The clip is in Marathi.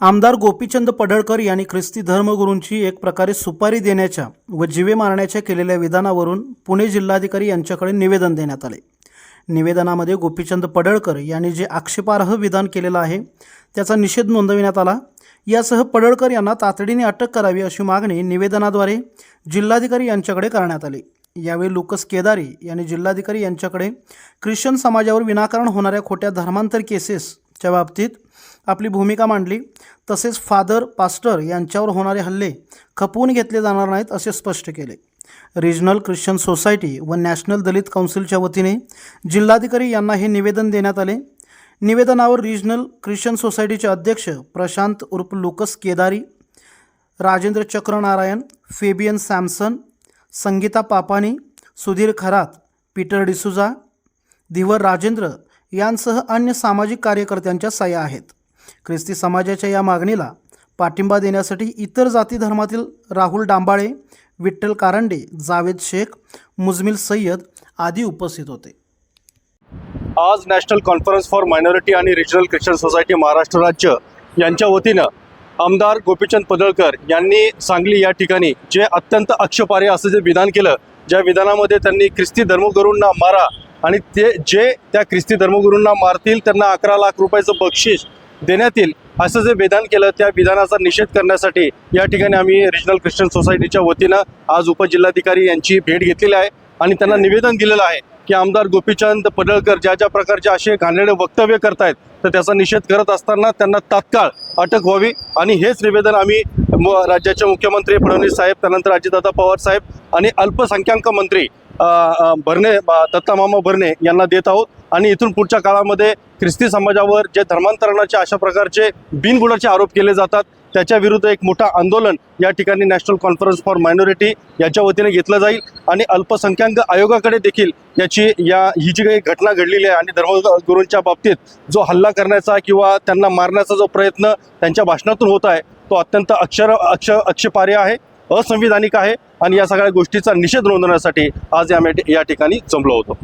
आमदार गोपीचंद पडळकर यांनी ख्रिस्ती धर्मगुरूंची एक प्रकारे सुपारी देण्याच्या व जीवे मारण्याच्या केलेल्या विधानावरून पुणे जिल्हाधिकारी यांच्याकडे निवेदन देण्यात आले. निवेदनामध्ये गोपीचंद पडळकर यांनी जे आक्षेपार्ह विधान केलेलं आहे त्याचा निषेध नोंदविण्यात आला. यासह पडळकर यांना तातडीने अटक करावी अशी मागणी निवेदनाद्वारे जिल्हाधिकारी यांच्याकडे करण्यात आली. यावेळी लुकस केदारी यांनी जिल्हाधिकारी यांच्याकडे ख्रिश्चन समाजावर विनाकारण होणाऱ्या खोट्या धर्मांतर केसेस च्या बाबतीत आपली भूमिका मांडली. तसेच फादर पास्टर यांच्यावर होणारे हल्ले खपवून घेतले जाणार नाहीत असे स्पष्ट केले. रिजनल ख्रिश्चन सोसायटी व नॅशनल दलित काउन्सिलच्या वतीने जिल्हाधिकारी यांना हे निवेदन देण्यात आले. निवेदनावर रिजनल ख्रिश्चन सोसायटीचे अध्यक्ष प्रशांत उर्फ Lucas Kedari Rajendra Chakranarayan Fabian Samson Sangeeta Papani Sudhir Kharat Peter D'Souza Dhiwar Rajendra यांसह अन्य सामाजिक कार्यकर्त्यांच्या सह्या आहेत. ख्रिस्ती समाजाच्या या मागणीला पाठिंबा देण्यासाठी इतर जाती धर्मातील राहुल डांबाळे विठ्ठल कारंडे जावेद शेख मुजमिल सय्यद आदी उपस्थित होते. आज नॅशनल कॉन्फरन्स फॉर मायनॉरिटी आणि रिजनल ख्रिश्चन सोसायटी महाराष्ट्र राज्य यांच्या वतीनं आमदार गोपीचंद पडळकर यांनी सांगली या ठिकाणी जे अत्यंत अक्षपारे असं जे विधान केलं ज्या विधानामध्ये त्यांनी ख्रिस्ती धर्मगुरूंना मारा आणि ते जे त्या ख्रिस्ती धर्मगुरूंना मारतील त्यांना अकरा लाख रुपयाचं बक्षीस देण्यात येईल असं जे विधान केलं त्या विधानाचा निषेध करण्यासाठी या ठिकाणी आम्ही रिजनल ख्रिश्चन सोसायटीच्या वतीनं आज उपजिल्हाधिकारी यांची भेट घेतलेली आहे आणि त्यांना निवेदन दिलेलं आहे की आमदार गोपीचंद पडळकर ज्या ज्या प्रकारचे असे घाणेरडे वक्तव्य करतायत तर त्याचा निषेध करत असताना त्यांना तात्काळ अटक व्हावी आणि हेच निवेदन आम्ही म- राज्याचे मुख्यमंत्री फडणवीस साहेब त्यानंतर अजितदादा पवार साहेब आणि अल्पसंख्याक मंत्री भरणे अ, दत्तामामा भरणे यांना देत आहोत. आणि इथून पुढच्या काळामध्ये ख्रिस्ती समाजावर जे धर्मांतरणाचे अशा प्रकारचे बिनबुडाचे आरोप केले जातात त्याच्या विरुद्ध एक मोठा आंदोलन या ठिकाणी नॅशनल कॉन्फरन्स फॉर मायनॉरिटी याच्या वतीने घेतलं जाईल. आणि अल्पसंख्याक आयोगाकडे देखील याची या ही जी काही घटना घडलेली आहे आणि धर्मगुरूंच्या बाबतीत जो हल्ला करण्याचा किंवा त्यांना मारण्याचा जो प्रयत्न त्यांच्या भाषणातून होत आहे तो अत्यंत अक्षर अक्ष आक्षेपार्ह आहे. असंविधानिक आहे आणि या सगळ्या गोष्टीचा निषेध नोंदवण्यासाठी आज या या ठिकाणी जमलो होतो.